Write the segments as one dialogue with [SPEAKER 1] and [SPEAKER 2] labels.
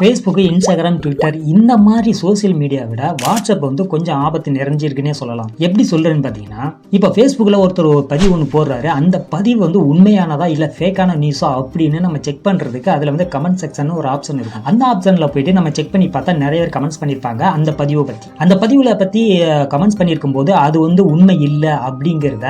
[SPEAKER 1] Facebook Instagram Twitter இந்த மாதிரி social media விட வாட்ஸ்அப் வந்து கொஞ்சம் ஆபத்து நிறைஞ்சிருக்குன்னே சொல்லலாம். எப்படி சொல்றேன்னு பார்த்தீங்கன்னா இப்போ ஃபேஸ்புக்கில் ஒருத்தர் ஒரு பதிவு ஒன்று போடுறாரு. அந்த பதிவு வந்து உண்மையானதா இல்லை ஃபேக்கான நியூஸா அப்படின்னு நம்ம செக் பண்ணுறதுக்கு அதில் வந்து கமெண்ட் செக்ஷன் ஒரு ஆப்ஷன் இருக்கும். அந்த ஆப்ஷனில் போயிட்டு நம்ம செக் பண்ணி பார்த்தா நிறைய பேர் கமெண்ட்ஸ் பண்ணியிருப்பாங்க அந்த பதிவை பற்றி அந்த பதிவில் பற்றி கமெண்ட்ஸ் பண்ணியிருக்கும் போது அது வந்து உண்மை இல்லை அப்படிங்கிறத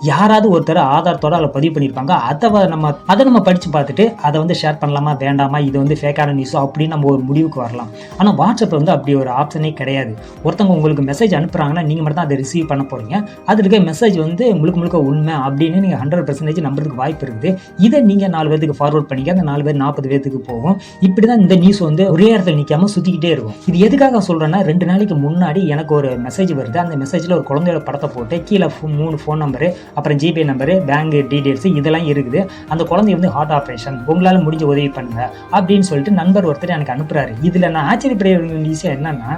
[SPEAKER 1] யாராவது ஒருத்தர் ஆதாரத்தோட அதில் பதிவு பண்ணியிருப்பாங்க அதை நம்ம அதை நம்ம படித்து பார்த்துட்டு அதை வந்து ஷேர் பண்ணலாமா வேண்டாமா இது வந்து ஃபேக்கான நியூஸோ அப்படின்னு நம்ம ஒரு முடிவுக்கு வரலாம். ஆனால் வாட்ஸ்அப்பில் வந்து அப்படி ஒரு ஆப்ஷனே கிடையாது. ஒருத்தவங்க உங்களுக்கு மெசேஜ் அனுப்புகிறாங்கன்னா நீங்கள் மட்டும் தான் அதை ரிசீவ் பண்ண போகிறீங்க அதில் இருக்க மெசேஜ் வந்து முழுக்க முழுக்க உண்மை அப்படின்னு நீங்கள் ஹண்ட்ரட் பர்சன்டேஜ் நம்புறதுக்கு வாய்ப்பு இருக்குது. இதை நீங்கள் நாலு பேருக்கு ஃபார்வர்ட் பண்ணிக்க அந்த நாலு பேர் நாற்பது பேர்த்துக்கு போகும். இப்படி தான் இந்த நியூஸ் வந்து ஒரே இடத்துல நிற்காம சுற்றிக்கிட்டே இருக்கும். இது எதுக்காக சொல்கிறேன்னா ரெண்டு நாளைக்கு முன்னாடி எனக்கு ஒரு மெசேஜ் வருது. அந்த மெசேஜில் ஒரு குழந்தையோட படத்தை போட்டு கீழே ஃபோ- மூணு ஃபோன் நம்பரு அப்புறம் ஜிபே நம்பரு பேங்க் டீட்டெயில்ஸு இதெல்லாம் இருக்குது. அந்த குழந்தை வந்து ஹார்ட் ஆப்ரேஷன் உங்களால் முடிஞ்ச உதவி பண்ணுங்க அப்படின்னு சொல்லிட்டு நண்பர் ஒருத்தர் எனக்கு அனுப்புகிறாரு இதில் நான் ஆச்சரியப்பட வேண்டிய விஷயம் என்னன்னா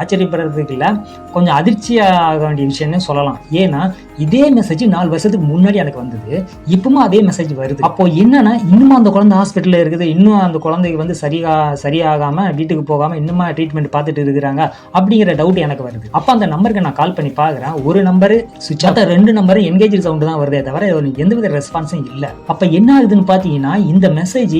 [SPEAKER 1] ஆச்சரியப்படுறதுக்கு இல்லை கொஞ்சம் அதிர்ச்சியாக வேண்டிய விஷயம்னு சொல்லலாம். ஏன்னா இதே மெசேஜ் நாலு வருஷத்துக்கு முன்னாடி எனக்கு வந்தது. இப்பவும் அதே மெசேஜ் வருது. அப்போ என்னன்னா இன்னும் அந்த குழந்தை ஹாஸ்பிட்டலில் இருக்குது இன்னும் அந்த குழந்தைக்கு வந்து சரியா சரியாகாம வீட்டுக்கு போகாம இன்னுமா ட்ரீட்மெண்ட் பார்த்துட்டு இருக்கிறாங்க அப்படிங்கிற டவுட் எனக்கு வருது. அப்போ அந்த நம்பருக்கு நான் கால் பண்ணி பார்க்குறேன். ஒரு நம்பரு சுவிச் ஆஃப் ரெண்டு நம்பரு என்கேஜ் சவுண்டு தான் வருதே தவிர எந்த எந்தவித ரெஸ்பான்ஸும் இல்லை. அப்போ என்ன ஆகுதுன்னு பார்த்தீங்கன்னா இந்த மெசேஜ்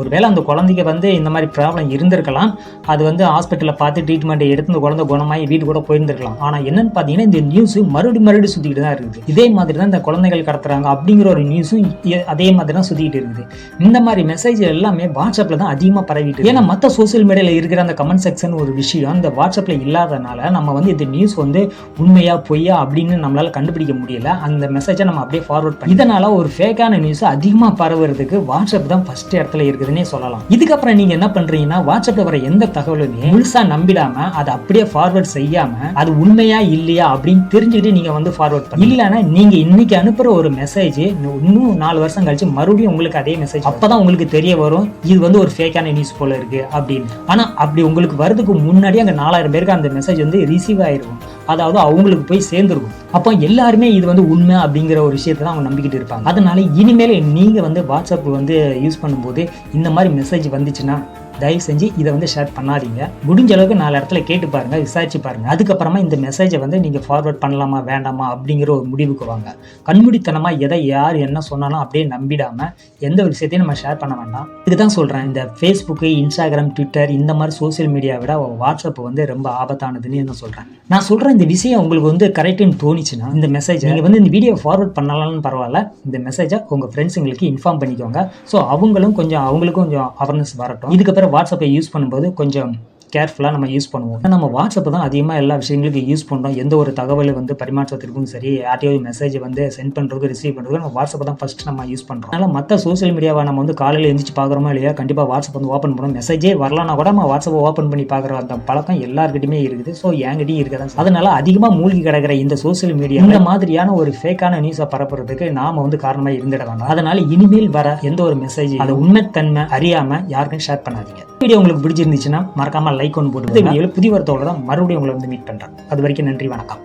[SPEAKER 1] ஒருவேளை அந்த குழந்தைக்கு வந்து இந்த மாதிரி ப்ராப்ளம் இருந்திருக்கலாம். அது வந்து ஹாஸ்பிட்டலில் பார்த்து ட்ரீட்மெண்ட் எடுத்து இந்த குழந்தை குணமாகி வீடு கூட போயிருந்திருக்கலாம். ஆனால் என்னன்னு பார்த்தீங்கன்னா இந்த நியூஸ் மறுபடியும் மறுபடியும் சுற்றிக்கிட்டு தான் இருக்குது. இதே மாதிரி தான் இந்த குழந்தைகள் கடத்துறாங்க அப்படிங்கிற ஒரு நியூஸும் அதே மாதிரி தான் சுற்றிக்கிட்டு இருக்குது. இந்த மாதிரி மெசேஜ் எல்லாமே வாட்ஸ்அப்பில் தான் அதிகமாக பரவிட்டு ஏன்னா மற்ற சோஷியல் மீடியாவில் இருக்கிற அந்த கமெண்ட் செக்ஷன் ஒரு விஷயம் இந்த வாட்ஸ்அப்பில் இல்லாதனால நம்ம வந்து இந்த நியூஸ் வந்து உண்மையாக பொய்யா அப்படின்னு நம்மளால் கண்டுபிடிக்க முடியல. அந்த மெசேஜை நம்ம அப்படியே ஃபார்வர்ட் பண்ணி இதனால ஒரு ஃபேக்கான நியூஸ் அதிகமாக பரவுறதுக்கு வாட்ஸ்அப் தான் ஃபர்ஸ்ட் இடத்துல இருக்குதுன்னே சொல்லலாம். இதுக்கப்புறம் நீங்க என்ன பண்றீங்கன்னா வாட்ஸ்அப்ல வர எந்த தகவலுமே முழுசா நம்பிடாம அதை அப்படியே ஃபார்வர்ட் செய்யாம அது உண்மையா இல்லையா அப்படின்னு தெரிஞ்சுக்கிட்டு நீங்க வந்து ஃபார்வர்ட் பண்ணி இல்லைன்னா நீங்க இன்னைக்கு அனுப்புற ஒரு மெசேஜ் இன்னும் நாலு வருஷம் கழிச்சு மறுபடியும் உங்களுக்கு அதே மெசேஜ் அப்பதான் உங்களுக்கு தெரிய வரும் இது வந்து ஒரு ஃபேக்கான நியூஸ் போல இருக்கு அப்படின்னு. ஆனா அப்படி உங்களுக்கு வரதுக்கு முன்னாடி அங்க நாலாயிரம் பேருக்கு அந்த மெசேஜ் வந்து ரிசீவ் ஆயிருக்கும் அதாவது அவங்களுக்கு போய் சேர்ந்துருக்கும். அப்போ எல்லாருமே இது வந்து உண்மை அப்படிங்கிற ஒரு விஷயத்தை தான் அவங்க நம்பிக்கிட்டு இருப்பாங்க. அதனால இனிமேல் நீங்கள் வந்து வாட்ஸ்அப் வந்து யூஸ் பண்ணும்போது இந்த மாதிரி மெசேஜ் வந்துச்சுன்னா தயவு செஞ்சு இதை வந்து ஷேர் பண்ணாதீங்க. முடிஞ்ச அளவுக்கு நாலு இடத்துல கேட்டு பாருங்க விசாரிச்சு பாருங்க. அதுக்கப்புறமா இந்த மெசேஜை வந்து நீங்க ஃபார்வர்ட் பண்ணலாமா வேண்டாமா அப்படிங்கிற ஒரு முடிவுக்கு வாங்க. கண்மூடித்தனமா எதை யார் என்ன சொன்னாலும் அப்படியே நம்பிடாம எந்த ஒரு விஷயத்தையும் நம்ம ஷேர் பண்ண வேண்டாம். இதுதான் சொல்றேன். இந்த ஃபேஸ்புக்கு இன்ஸ்டாகிராம் ட்விட்டர் இந்த மாதிரி சோஷியல் மீடியா விட வாட்ஸ்அப் வந்து ரொம்ப ஆபத்தானதுன்னு நான் சொல்றேன். நான் சொல்ற இந்த விஷயம் உங்களுக்கு வந்து கரெக்டுன்னு தோணுச்சுன்னா இந்த மெசேஜ் நீங்க வந்து இந்த வீடியோ ஃபார்வர்ட் பண்ணலாம்னு பரவாயில்ல. இந்த மெசேஜை உங்க ஃப்ரெண்ட்ஸுங்களுக்கு இன்ஃபார்ம் பண்ணிக்கோங்க. ஸோ அவங்களும் கொஞ்சம் அவங்களுக்கும் கொஞ்சம் அவேர்னஸ் வரட்டும். இதுக்கப்புறம் வாட்ஸ்அப்பை யூஸ் பண்ணும்போது கொஞ்சம் கேர்ஃபுல்லாக நம்ம யூஸ் பண்ணுவோம். நம்ம வாட்ஸ்அப் தான் அதிகமாக எல்லா விஷயங்களுக்கும் யூஸ் பண்ணுறோம் எந்த ஒரு தகவல் வந்து பரிமாற்றத்திற்கும் சரி யார்ட்டையோ மெசேஜ் வந்து சென்ட் பண்ணுறதுக்கு ரிசீவ் பண்ணுறதுக்கு நம்ம வாட்ஸ்அப் தான் ஃபஸ்ட் நம்ம யூஸ் பண்ணுறோம் அதனால் மற்ற சோஷியல் மீடியாவை நம்ம வந்து காலையில் எழுந்திரிச்சு பார்க்குறோமோ இல்லையா? கண்டிப்பாக வாட்ஸ்அப் வந்து ஓப்பன் பண்ணுவோம். மெசேஜே வரலனா கூட நம்ம வாட்ஸ்அப்பை ஓப்பன் பண்ணி பார்க்குற அந்த பழக்கம் எல்லாருக்கிட்டையுமே இருக்குது. ஸோ என்கிட்டயும் இருக்குது தான் அதனால அதிகமாக மூழ்கி கிடக்கிற இந்த சோஷியல் மீடியா இந்த மாதிரியான ஒரு ஃபேக்கான நியூஸை பரப்புறதுக்கு நாம வந்து காரணமாக இருந்துட வேண்டாம். அதனால இனிமேல் வர எந்த ஒரு மெசேஜ் அது உண்மைத்தன்மை அறியாம யாருக்கும் ஷேர் பண்ணாதீங்க. வீடியோ உங்களுக்கு பிடிச்சிருந்துச்சுன்னா மறக்காம லைக் ஒன்று போட்டு வீடியோவில் புதிய வரத்தோட தான் மறுபடியும் உங்களை வந்து மீட் பண்ணுறேன் அது வரைக்கும் நன்றி வணக்கம்.